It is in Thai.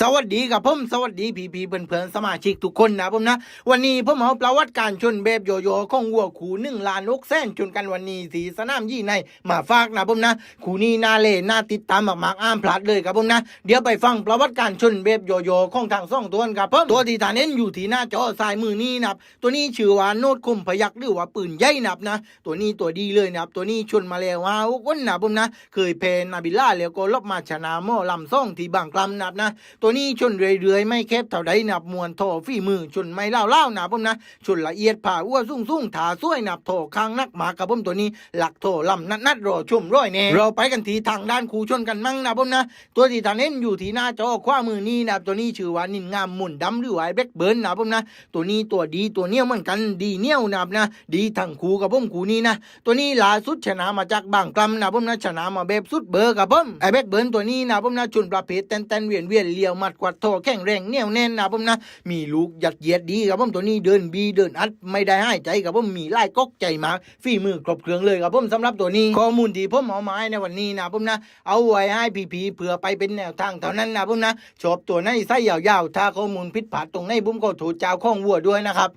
สวัสดีครับผมสวัสดีพี่พี่ๆเพื่อนสมาชิกทุกคนนะผมนะ วันนี้ผมเอาประวัติการชนแบบโยโย่ของวัวขูหนึ่งล้านนกแสนชนกันวันนี้สีสนามยี่ในมาฝากนะผมนะขูนี้น่าเล่น่าติดตามมากๆอ้ามพลาดเลยครับผมนะ เดี๋ยวไปฟังประวัติการชนแบบโยโย่ของทางซ่องตัวนครับผมตัวที่ทานเน้นอยู่ที่หน้าจอซ้ายมือนี้นะครับตัวนี้ชื่อว่าโนดคมพยักหรือว่าปืนใหญ่นับนะ ตัวนี้ตัวดีเลยนะครับตัวนี้ชนมาแล้วว้าวก้นนะผมนะ เคยเพนนาบิล่าแล้วก็ลบมาชนะหม้อลำซ่องที่บางกลำนับนะตัวนี้ชนเรื่อยๆ ไม่แคบเท่าใดนับมวนโถฝีมือชนไม่เล่าเล่านะผมนะชนละเอียดผ่าอ้วสุ่งสุ่งถาซ้วยนับโถค้างนักหมากับผมตัวนี้ หลักโถลำนัดนัดรอชมร้อยแน่เราไปกันทีทางด้านคูชนกันมั่งนะผมนะ ตัวที่ทางเน้นอยู่ที่หน้าจอขวามือนี้นะครับตัวนี้ชื่อว่านินงามหมุนดำหรือว่าไอ้แบ็คเบิร์นนะผมนะ ตัวนี้ตัวดีตัวเนี้ยเหมือนกันดีเนี้ยวนับนะ ดีทั้งคูกับผมคูนี้นะ ตัวนี้ล่าสุดชนะมาจากบางกลำนะผมนะชนะมาแบบสุดเบอร์กับผมไอ้แบ็คเบิร์นตัวนี้นะผมนะชนประเภทเต้นเต้นเวียนเวียนเลี้ยวหมัดกวัดท่อแข็งแรงเนียวแน่นนะผมนะ มีลูกยัดเยียดดีครับผมตัวนี้เดินบีเดินอัดไม่ได้ให้ใจครับผมมีไล่ก๊กใจมากฝีมือครบเครื่องเลยครับผมสำหรับตัวนี้ข้อมูลที่ผมเอามาให้ในวันนี้นะผมนะ เอาไว้ให้พีๆเผื่อไปเป็นแนวทางเท่านั้นนะผมนะชอบตัวไหนไส้ยาวๆถ้าข้อมูลผิดพลาดตรงไหนผมก็ถูกเจ้าข้องวัวด้วยนะครับ